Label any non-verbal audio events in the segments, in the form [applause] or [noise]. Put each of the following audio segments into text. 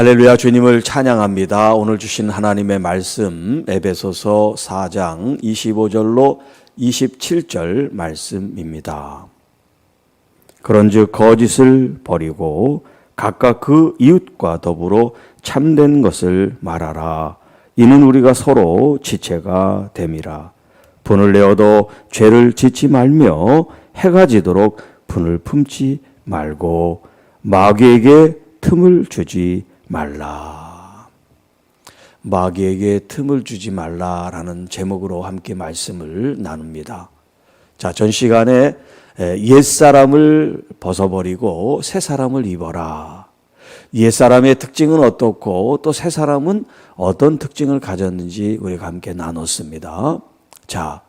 할렐루야 주님을 찬양합니다. 오늘 주신 하나님의 말씀 에베소서 4장 25절로 27절 말씀입니다. 그런즉 거짓을 버리고 각각 그 이웃과 더불어 참된 것을 말하라. 이는 우리가 서로 지체가 됨이라. 분을 내어도 죄를 짓지 말며 해가 지도록 분을 품지 말고 마귀에게 틈을 주지 말라. 마귀에게 틈을 주지 말라라는 제목으로 함께 말씀을 나눕니다. 자, 전 시간에 옛 사람을 벗어버리고 새 사람을 입어라. 옛 사람의 특징은 어떻고 또 새 사람은 어떤 특징을 가졌는지 우리가 함께 나눴습니다. 자,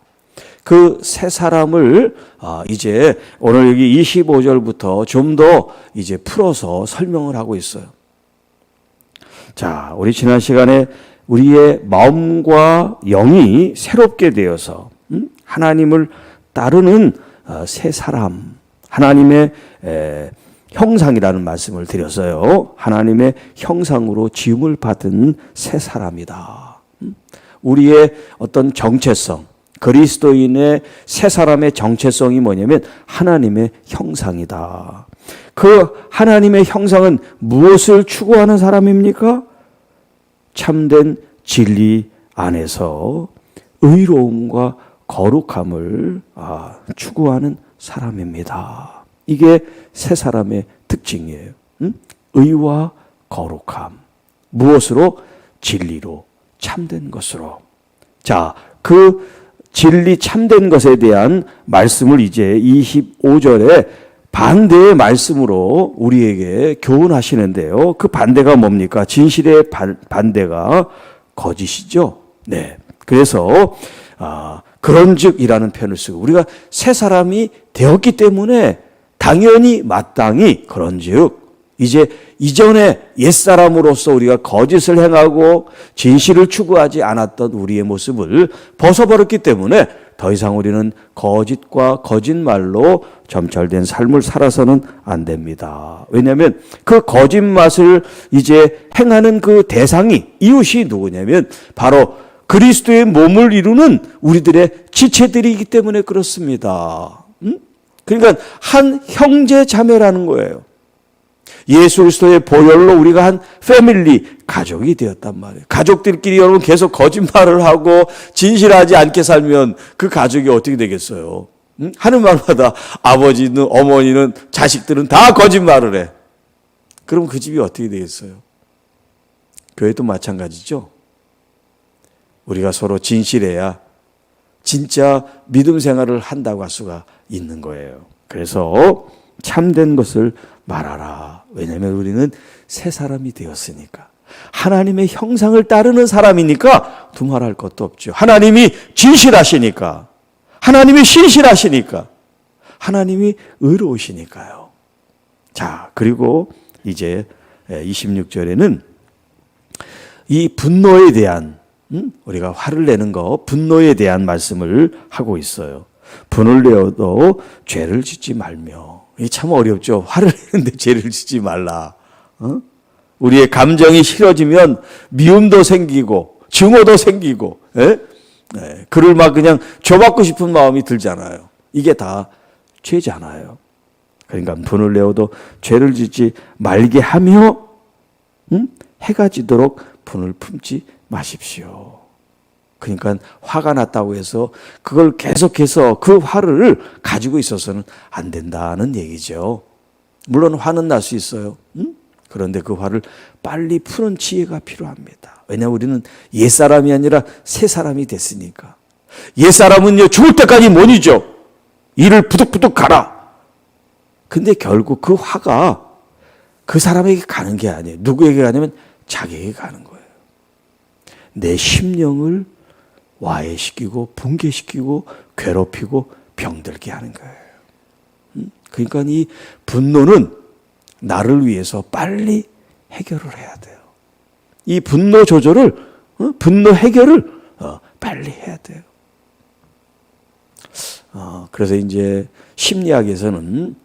그 새 사람을 아, 이제 오늘 여기 25절부터 좀 더 이제 풀어서 설명을 하고 있어요. 자, 우리 지난 시간에 우리의 마음과 영이 새롭게 되어서 음? 하나님을 따르는 어, 새 사람, 하나님의 에, 형상이라는 말씀을 드렸어요. 하나님의 형상으로 지음을 받은 새 사람이다. 음? 우리의 어떤 정체성, 그리스도인의 새 사람의 정체성이 뭐냐면 하나님의 형상이다. 그 하나님의 형상은 무엇을 추구하는 사람입니까? 참된 진리 안에서 의로움과 거룩함을 아, 추구하는 사람입니다. 이게 새 사람의 특징이에요. 응? 의와 거룩함. 무엇으로? 진리로, 참된 것으로. 자, 그 진리 참된 것에 대한 말씀을 이제 25절에 반대의 말씀으로 우리에게 교훈하시는데요. 그 반대가 뭡니까? 진실의 반대가 거짓이죠. 네. 그래서 아, 그런즉이라는 표현을 쓰고 우리가 새 사람이 되었기 때문에 당연히 마땅히 그런즉 이제 이전에 옛사람으로서 우리가 거짓을 행하고 진실을 추구하지 않았던 우리의 모습을 벗어버렸기 때문에 더 이상 우리는 거짓과 거짓말로 점철된 삶을 살아서는 안 됩니다. 왜냐하면 그 거짓말을 이제 행하는 그 대상이 이웃이 누구냐면 바로 그리스도의 몸을 이루는 우리들의 지체들이기 때문에 그렇습니다. 음? 그러니까 한 형제 자매라는 거예요. 예수 그리스도의 보혈로 우리가 한 패밀리 가족이 되었단 말이에요. 가족들끼리 여러분 계속 거짓말을 하고 진실하지 않게 살면 그 가족이 어떻게 되겠어요? 응? 하는 말마다 아버지는 어머니는 자식들은 다 거짓말을 해. 그럼 그 집이 어떻게 되겠어요? 교회도 마찬가지죠. 우리가 서로 진실해야 진짜 믿음 생활을 한다고 할 수가 있는 거예요. 그래서 참된 것을 말하라. 왜냐하면 우리는 새 사람이 되었으니까. 하나님의 형상을 따르는 사람이니까 두말할 것도 없죠. 하나님이 진실하시니까. 하나님이 신실하시니까. 하나님이 의로우시니까요. 자, 그리고 이제 26절에는 이 분노에 대한 음? 우리가 화를 내는 거 분노에 대한 말씀을 하고 있어요. 분을 내어도 죄를 짓지 말며 이게 참 어렵죠. 화를 내는데 죄를 짓지 말라. 어? 우리의 감정이 싫어지면 미움도 생기고 증오도 생기고 예? 네. 그를 막 그냥 줘받고 싶은 마음이 들잖아요. 이게 다 죄잖아요. 그러니까 분을 내어도 죄를 짓지 말게 하며 음? 해가 지도록 분을 품지 마십시오. 그러니까 화가 났다고 해서 그걸 계속해서 그 화를 가지고 있어서는 안 된다는 얘기죠. 물론 화는 날 수 있어요. 응? 그런데 그 화를 빨리 푸는 지혜가 필요합니다. 왜냐하면 우리는 옛사람이 아니라 새 사람이 됐으니까. 옛사람은요, 죽을 때까지 못이죠. 이를 부득부득 가라. 근데 결국 그 화가 그 사람에게 가는 게 아니에요. 누구에게 가냐면 자기에게 가는 거예요. 내 심령을 와해시키고 붕괴시키고 괴롭히고 병들게 하는 거예요. 음? 그러니까 이 분노는 나를 위해서 빨리 해결을 해야 돼요. 이 분노 조절을 어? 분노 해결을 어, 빨리 해야 돼요. 어, 그래서 이제 심리학에서는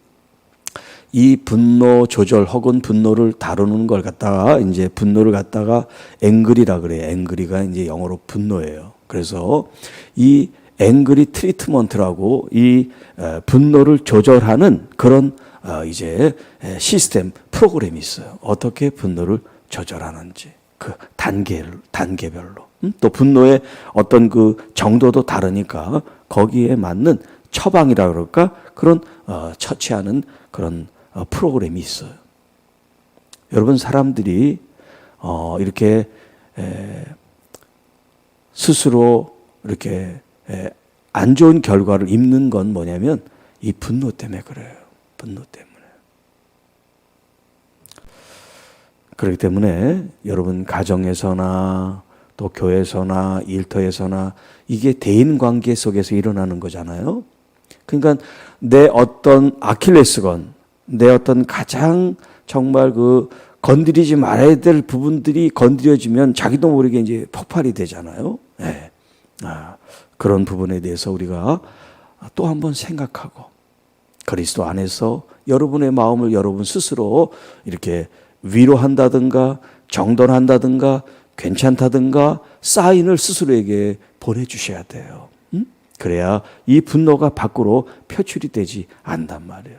이 분노 조절 혹은 분노를 다루는 걸 갖다가 이제 분노를 갖다가 앵글이라 그래요. 앵글이가 이제 영어로 분노예요. 그래서 이 앵글이 트리트먼트라고 이 에, 분노를 조절하는 그런 어, 이제 에, 시스템 프로그램이 있어요. 어떻게 분노를 조절하는지 그 단계 단계별로 음? 또 분노의 어떤 그 정도도 다르니까 거기에 맞는 처방이라 그럴까 그런 어, 처치하는 그런 어, 프로그램이 있어요. 여러분 사람들이 어, 이렇게 에, 스스로 이렇게 에, 안 좋은 결과를 입는 건 뭐냐면 이 분노 때문에 그래요. 분노 때문에. 그렇기 때문에 여러분 가정에서나 또 교회에서나 일터에서나 이게 대인 관계 속에서 일어나는 거잖아요. 그러니까 내 어떤 아킬레스건, 내 어떤 가장 정말 그 건드리지 말아야 될 부분들이 건드려지면 자기도 모르게 이제 폭발이 되잖아요. 네. 아, 그런 부분에 대해서 우리가 또 한번 생각하고 그리스도 안에서 여러분의 마음을 여러분 스스로 이렇게 위로한다든가 정돈한다든가 괜찮다든가 사인을 스스로에게 보내주셔야 돼요. 음? 그래야 이 분노가 밖으로 표출이 되지 않단 말이에요.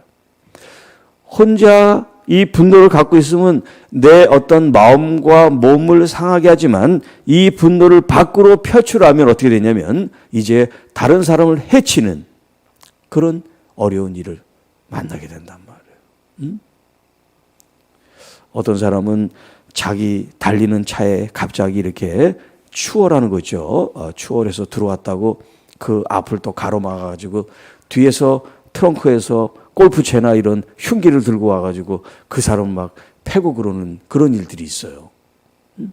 혼자 이 분노를 갖고 있으면 내 어떤 마음과 몸을 상하게 하지만 이 분노를 밖으로 표출하면 어떻게 되냐면 이제 다른 사람을 해치는 그런 어려운 일을 만나게 된단 말이에요. 음? 어떤 사람은 자기 달리는 차에 갑자기 이렇게 추월하는 거죠. 어, 추월해서 들어왔다고 그 앞을 또 가로막아가지고 뒤에서 트렁크에서 골프채나 이런 흉기를 들고 와가지고 그 사람 막 패고 그러는 그런 일들이 있어요. 음?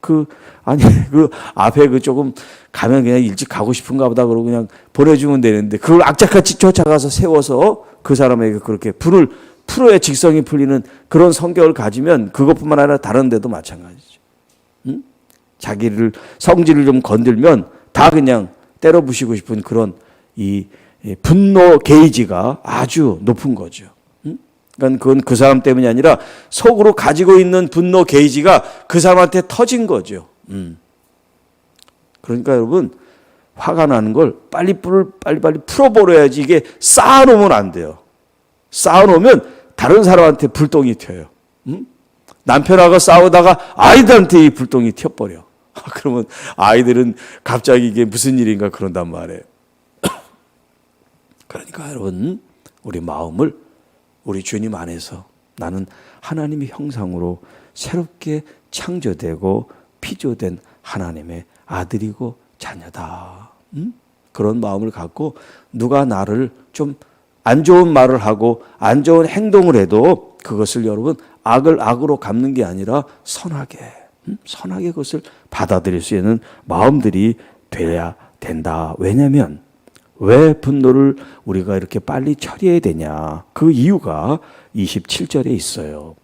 그 아니 [laughs] 그 앞에 그 조금 가면 그냥 일찍 가고 싶은가 보다 그러고 그냥 보내주면 되는데 그걸 악착같이 쫓아가서 세워서 그 사람에게 그렇게 불을 프로의 직성이 풀리는 그런 성격을 가지면 그것뿐만 아니라 다른 데도 마찬가지죠. 응? 자기를 성질을 좀 건들면 다 그냥 때려 부시고 싶은 그런 이 분노 게이지가 아주 높은 거죠. 응? 그러니까 그건 그 사람 때문이 아니라 속으로 가지고 있는 분노 게이지가 그 사람한테 터진 거죠. 응. 그러니까 여러분 화가 나는 걸 빨리 불을 빨리빨리 풀어버려야지 이게 쌓아놓으면 안 돼요. 쌓아놓으면 다른 사람한테 불똥이 튀어요. 음? 남편하고 싸우다가 아이들한테 이 불똥이 튀어버려. [laughs] 그러면 아이들은 갑자기 이게 무슨 일인가 그런단 말이에요. 그러니까 여러분, 우리 마음을 우리 주님 안에서 나는 하나님의 형상으로 새롭게 창조되고 피조된 하나님의 아들이고 자녀다. 음? 그런 마음을 갖고 누가 나를 좀 안 좋은 말을 하고 안 좋은 행동을 해도 그것을 여러분 악을 악으로 갚는 게 아니라 선하게 음? 선하게 그것을 받아들일 수 있는 마음들이 돼야 된다. 왜냐하면 왜 분노를 우리가 이렇게 빨리 처리해야 되냐? 그 이유가 27절에 있어요.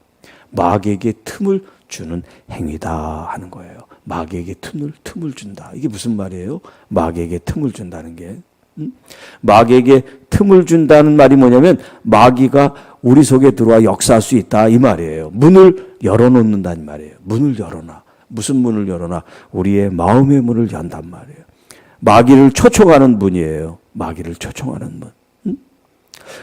마귀에게 틈을 주는 행위다 하는 거예요. 마귀에게 틈을 틈을 준다. 이게 무슨 말이에요? 마귀에게 틈을 준다는 게 음? 마귀에게 틈을 준다는 말이 뭐냐면 마귀가 우리 속에 들어와 역사할 수 있다 이 말이에요. 문을 열어놓는다는 말이에요. 문을 열어놔. 무슨 문을 열어놔? 우리의 마음의 문을 연단 말이에요. 마귀를 초청하는 문이에요. 마귀를 초청하는 문. 음?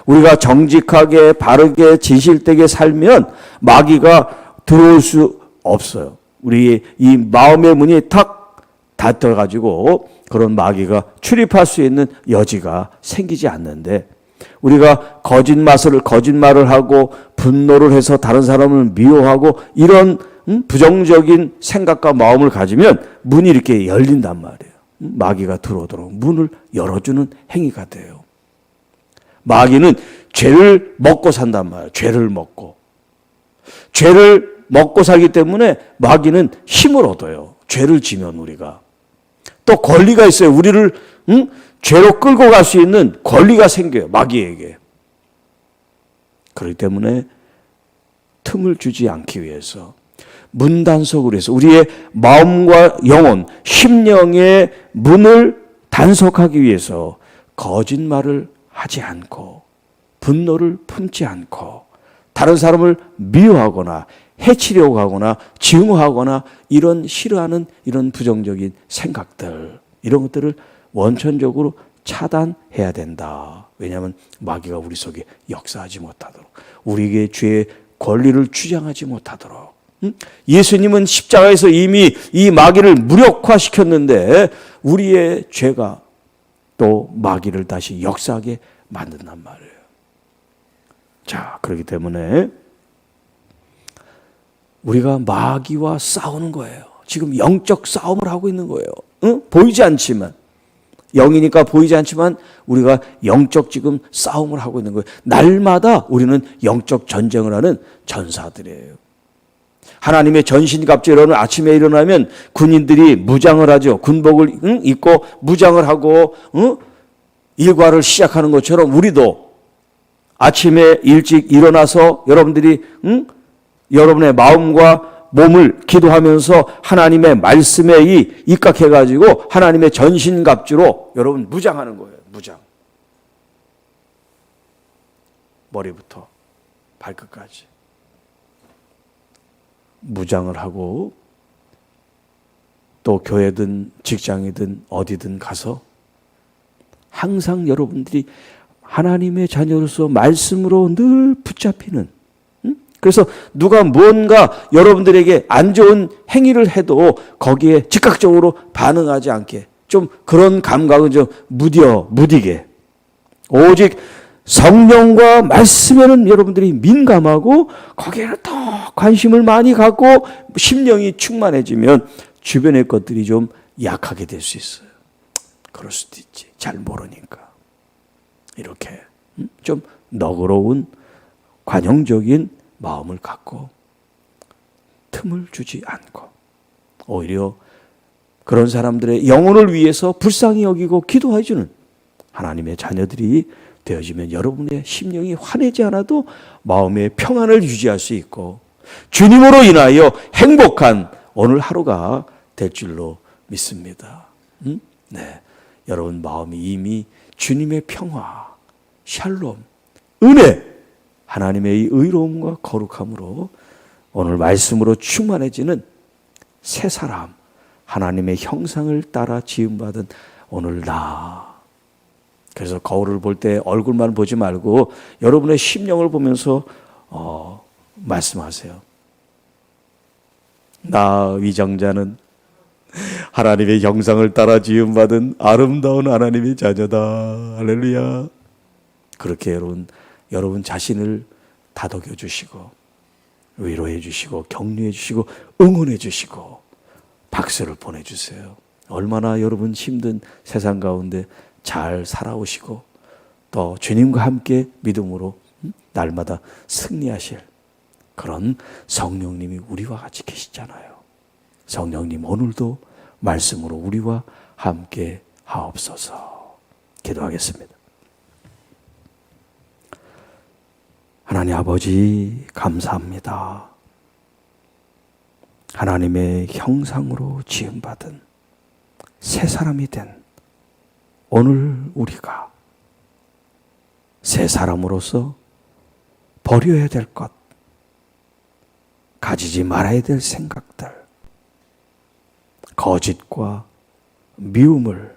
우리가 정직하게 바르게 진실되게 살면 마귀가 들어올 수 없어요. 우리 이 마음의 문이 탁 닫혀 가지고 그런 마귀가 출입할 수 있는 여지가 생기지 않는데 우리가 거짓말을 거짓말을 하고 분노를 해서 다른 사람을 미워하고 이런 음, 부정적인 생각과 마음을 가지면 문이 이렇게 열린단 말이에요. 음, 마귀가 들어오도록 문을 열어주는 행위가 돼요. 마귀는 죄를 먹고 산단 말이에요. 죄를 먹고. 죄를 먹고 살기 때문에 마귀는 힘을 얻어요. 죄를 지면 우리가. 또 권리가 있어요. 우리를 응? 죄로 끌고 갈 수 있는 권리가 생겨요. 마귀에게. 그렇기 때문에 틈을 주지 않기 위해서 문단속을 해서 우리의 마음과 영혼, 심령의 문을 단속하기 위해서 거짓말을 하지 않고 분노를 품지 않고 다른 사람을 미워하거나 해치려고 하거나 증오하거나 이런 싫어하는 이런 부정적인 생각들 이런 것들을 원천적으로 차단해야 된다. 왜냐하면 마귀가 우리 속에 역사하지 못하도록 우리에게 죄의 권리를 주장하지 못하도록 응? 예수님은 십자가에서 이미 이 마귀를 무력화시켰는데 우리의 죄가 또 마귀를 다시 역사하게 만든단 말이에요. 자, 그렇기 때문에 우리가 마귀와 싸우는 거예요. 지금 영적 싸움을 하고 있는 거예요. 응? 보이지 않지만 영이니까 보이지 않지만 우리가 영적 지금 싸움을 하고 있는 거예요. 날마다 우리는 영적 전쟁을 하는 전사들이에요. 하나님의 전신갑주로는 아침에 일어나면 군인들이 무장을 하죠. 군복을 응? 입고 무장을 하고 응? 일과를 시작하는 것처럼 우리도 아침에 일찍 일어나서 여러분들이 응? 여러분의 마음과 몸을 기도하면서 하나님의 말씀에 이 입각해 가지고 하나님의 전신갑주로 여러분 무장하는 거예요. 무장. 머리부터 발끝까지 무장을 하고 또 교회든 직장이든 어디든 가서 항상 여러분들이 하나님의 자녀로서 말씀으로 늘 붙잡히는 그래서 누가 무언가 여러분들에게 안 좋은 행위를 해도 거기에 즉각적으로 반응하지 않게 좀 그런 감각은 좀 무뎌 무디게. 오직 성령과 말씀에는 여러분들이 민감하고 거기에는 더 관심을 많이 갖고 심령이 충만해지면 주변의 것들이 좀 약하게 될 수 있어요. 그럴 수도 있지. 잘 모르니까. 이렇게 음? 좀 너그러운 관용적인 마음을 갖고 틈을 주지 않고 오히려 그런 사람들의 영혼을 위해서 불쌍히 여기고 기도해 주는 하나님의 자녀들이 되어지면 여러분의 심령이 화내지 않아도 마음의 평안을 유지할 수 있고 주님으로 인하여 행복한 오늘 하루가 될 줄로 믿습니다. 음? 네. 여러분 마음이 이미 주님의 평화, 샬롬, 은혜 하나님의 이 의로움과 거룩함으로 오늘 말씀으로 충만해지는 새 사람, 하나님의 형상을 따라 지음받은 오늘 나. 그래서 거울을 볼 때 얼굴만 보지 말고 여러분의 심령을 보면서 어, 말씀하세요. 나 위정자는 하나님의 형상을 따라 지음 받은 아름다운 하나님의 자녀다. 할렐루야. 그렇게 여러분 여러분 자신을 다독여 주시고 위로해 주시고 격려해 주시고 응원해 주시고 박수를 보내 주세요. 얼마나 여러분 힘든 세상 가운데 잘 살아오시고 또 주님과 함께 믿음으로 날마다 승리하실 그런 성령님이 우리와 같이 계시잖아요. 성령님 오늘도 말씀으로 우리와 함께 하옵소서. 기도하겠습니다. 하나님 아버지, 감사합니다. 하나님의 형상으로 지음받은 새 사람이 된 오늘 우리가 새 사람으로서 버려야 될 것, 가지지 말아야 될 생각들, 거짓과 미움을,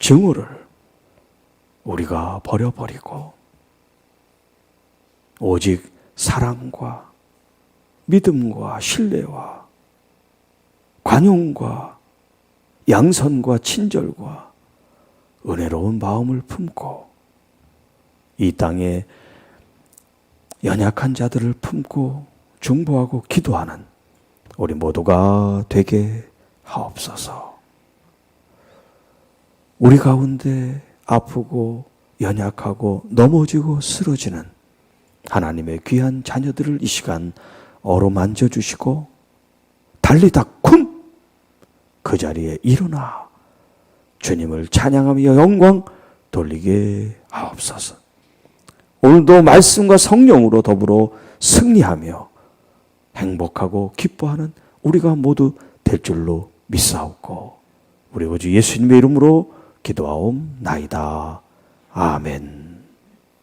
증오를 우리가 버려버리고 오직 사랑과 믿음과 신뢰와 관용과 양선과 친절과 은혜로운 마음을 품고 이 땅에 연약한 자들을 품고 중보하고 기도하는 우리 모두가 되게 하옵소서. 우리 가운데 아프고 연약하고 넘어지고 쓰러지는 하나님의 귀한 자녀들을 이 시간 어루만져 주시고 달리다 쿵! 그 자리에 일어나 주님을 찬양하며 영광 돌리게 하옵소서. 오늘도 말씀과 성령으로 더불어 승리하며 행복하고 기뻐하는 우리가 모두 될 줄로 믿사옵고 우리 구주 예수님의 이름으로 기도하옵나이다. 아멘.